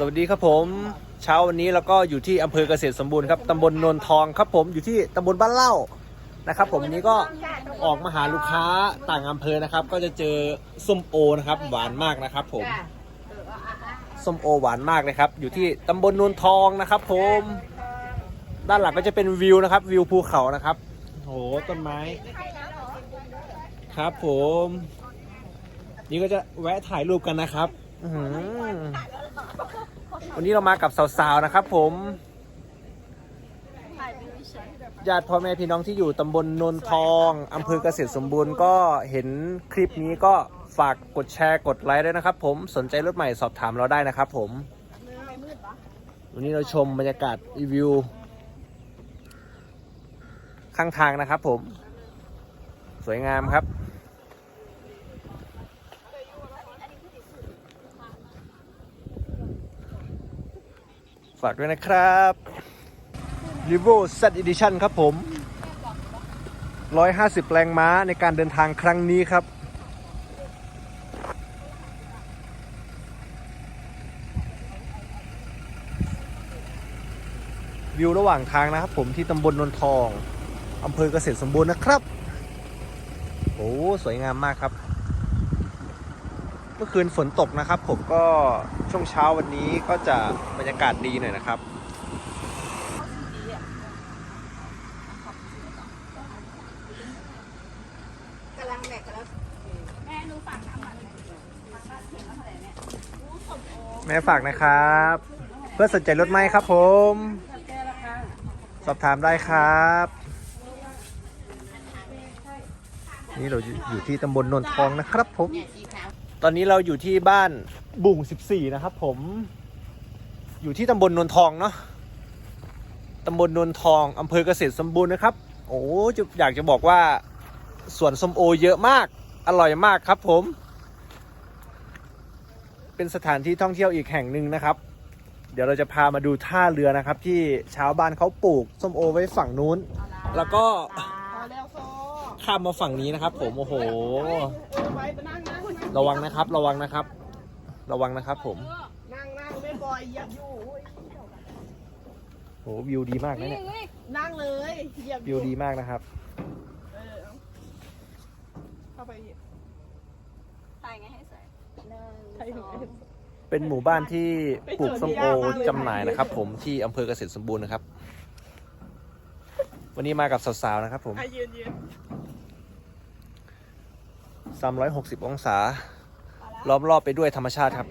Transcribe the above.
สวัสดีครับผม เช้าวันนี้เราก็อยู่ที่อำเภอเกษตรสมบูรณ์ครับตำบลนนทองครับผมอยู่ที่ตำบลบ้านเล่านะครับ ผมวันนี้ก็ออกมาหาลูกค้าต่างอำเภอนะครับ ก็จะเจอส้มโอนะครับหวานมากนะครับ ผมส้มโอหวานมากเลยครับ อยู่ที่ตำบลนนทองนะครับ ผม ด้านหลังก็จะเป็นวิวนะครับ วิวภูเขานะครับโหต้นไม้ครับผม นี่ก็จะแวะถ่ายรูปกันนะครับ อื้อหือวันนี้เรามากับสาวๆนะครับผมญาติพ่อแม่พี่น้องที่อยู่ตำบลนนทองอำเภอเกษตรสมบูรณ์ก็เห็นคลิปนี้ก็ฝากกดแชร์กดไลค์ด้วยนะครับผมสนใจรถใหม่สอบถามเราได้นะครับผม วันนี้เราชมบรรยากาศรีวิว ข้างทางนะครับผม สวยงามครับ ฝากด้วยนะครับ r e v o Z Edition ครับผม 150 แรงม้าในการเดินทางครั้งนี้ครับ วิวระหว่างทางนะครับผมที่ตำบลนนทองอำเภอเกษตรสมบูรณ์นะครับ โอ้ สวยงามมากครับ เมื่อคืนฝนตกนะครับ ผมก็ช่วงเช้าวันนี้ก็จะบรรยากาศดีหน่อยนะครับกำลังแหลกกันแล้วแม่หนูฝากถามก่อนฝากบ้านเห็นแล้วเท่าไหร่แม่แม่ฝากนะครับ เพื่อสนใจรถไหมครับ ผม สอบถามได้ครับ นี่เราอยู่ที่ตำบลนนทองนะครับผม ตอนนี้เราอยู่ที่บ้านบุ่ง 14 นะครับผม อยู่ที่ตำบลนนทองเนาะตำบลนนทองอำเภอเกษตรสมบูรณ์นะครับ โอ้จะอยากจะบอกว่าสวนส้มโอเยอะมาก อร่อยมากครับผม เป็นสถานที่ท่องเที่ยวอีกแห่งหนึ่งนะครับ เดี๋ยวเราจะพามาดูท่าเรือนะครับ ที่ชาวบ้านเขาปลูกส้มโอไว้ฝั่งนู้น แล้วก็พอแล้วโซ่ ข้ามมาฝั่งนี้นะครับ ผมโอ้โหไว้ไปนั่งนั่งนั่งระวังนะครับ ระวังนะครับ ระวังนะครับ ผมนั่งนั่งไม่บอยเหยียบอยู่โหวิวดีมากนะเนี่ยนั่งเลยเหยียบอวิวยู่ดีมากนะครับเออเข้าไปถ่ายไงให้สวยหนึ่งใช่สถูอกงเป็นหมู่บ้านที่ปลูกส้มโอจำหน่ายนะครับ ผมที่อำเภอเกษตรสมบูรณ์นะครับ วันนี้มากับสาวๆนะครับผมอะยืนยืน 360 องศา ล้อมรอบไปด้วยธรรมชาติครับ